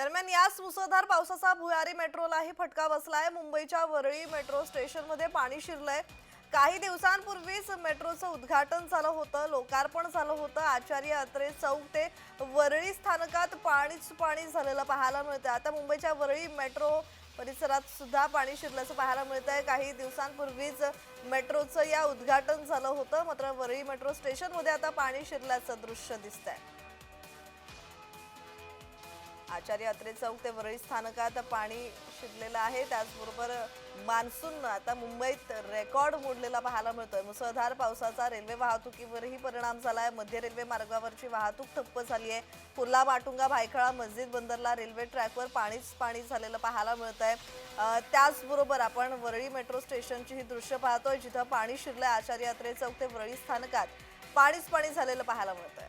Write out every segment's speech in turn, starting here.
दरम्यान याच मुसळधार पावसाचा भुयारी मेट्रोलाही फटका बसलाय. मुंबईच्या वरळी मेट्रो स्टेशनमध्ये पाणी शिरलंय. काही दिवसांपूर्वीच मेट्रोचं उद्घाटन झालं होतं लोकार्पण झालं होतं. आचार्य अत्रे चौक ते वरळी स्थानकात पाणीच पाणी झालेलं पाहायला मिळतं आता मुंबईच्या वरळी मेट्रो परिसरात सुद्धा पाणी शिरल्याचं पाहायला मिळत आहे काही दिवसांपूर्वीच मेट्रोचं या उद्घाटन झालं होतं. मात्र वरळी मेट्रो स्टेशनमध्ये आता पाणी शिरल्याचं दृश्य दिसतंय. आचार्य अत्रे चौक ते वरळी स्थानकात पाणी शिरलेलं आहे. त्याचबरोबर मान्सून आता मुंबईत रेकॉर्ड मोडलेला पाहायला मिळतोय. मुसळधार पावसाचा रेल्वे वाहतुकीवरही परिणाम झाला आहे मध्य रेल्वे मार्गावरची वाहतूक ठप्प झाली आहे कुर्ला माटुंगा भायखळा मस्जिद बंदरला रेल्वे ट्रॅकवर पाणीच पाणी झालेलं पाहायला मिळत आहे त्याचबरोबर आपण वरळी मेट्रो स्टेशनची ही दृश्य पाहतोय जिथं पाणी शिरलं आचार्य अत्रे चौक ते वरळी स्थानकात. पाणीच पाणी झालेलं पाहायला मिळतंय.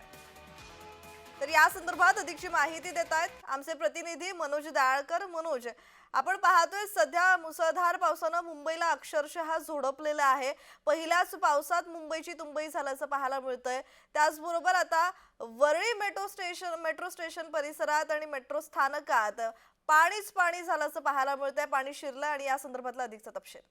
तर या संदर्भात अधिकची माहिती देत आहेत आमचे प्रतिनिधी मनोज दाळकर. मनोज आपण पाहतोय सध्या मुसळधार पावसानं मुंबईला अक्षरशः झोडपलेलं आहे. पहिल्याच पावसात मुंबईची तुंबई झाल्याचं पाहायला मिळतंय. त्याचबरोबर आता Worli metro station metro station परिसरात आणि मेट्रो स्थानकात पाणीच पाणी झाल्याचं पाहायला मिळतंय. पाणी शिरलं आणि या संदर्भातला अधिकचा तपशील.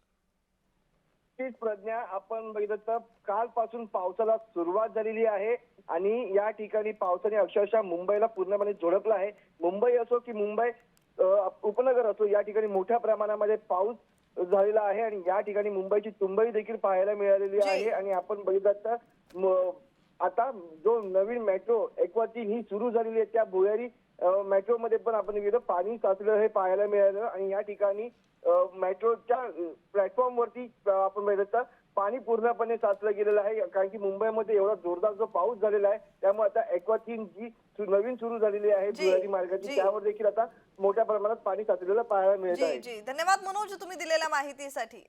तीच प्रज्ञा आपण बघितलं तर कालपासून पावसाला सुरुवात झालेली आहे आणि या ठिकाणी पावसाने अक्षरशः मुंबईला पूर्णपणे झोडपलं आहे मुंबई असो की मुंबई उपनगर असो या ठिकाणी मोठ्या प्रमाणामध्ये पाऊस झालेला आहे आणि या ठिकाणी मुंबईची तुंबई देखील पाहायला मिळालेली. आहे आणि आपण बघितलं तर आता जो नवीन मेट्रो एकवाची ही सुरू झालेली आहे त्या भुयारी मेट्रो मध्ये पण आपण बघितलं पाणी साचलं हे पाहायला मिळालं आणि या ठिकाणी मेट्रोच्या प्लॅटफॉर्म वरती अ, आपण तर पाणी पूर्णपणे साचलं गेलेलं आहे. कारण की मुंबईमध्ये एवढा जोरदार जो पाऊस झालेला आहे त्यामुळे आता एक्वाथीन जी नवीन सुरू झालेली आहे भुयारी मार्गाची. त्यावर देखील आता मोठ्या प्रमाणात पाणी साचलेलं पाहायला मिळत जी आहे. धन्यवाद मनोज तुम्ही दिलेल्या माहितीसाठी.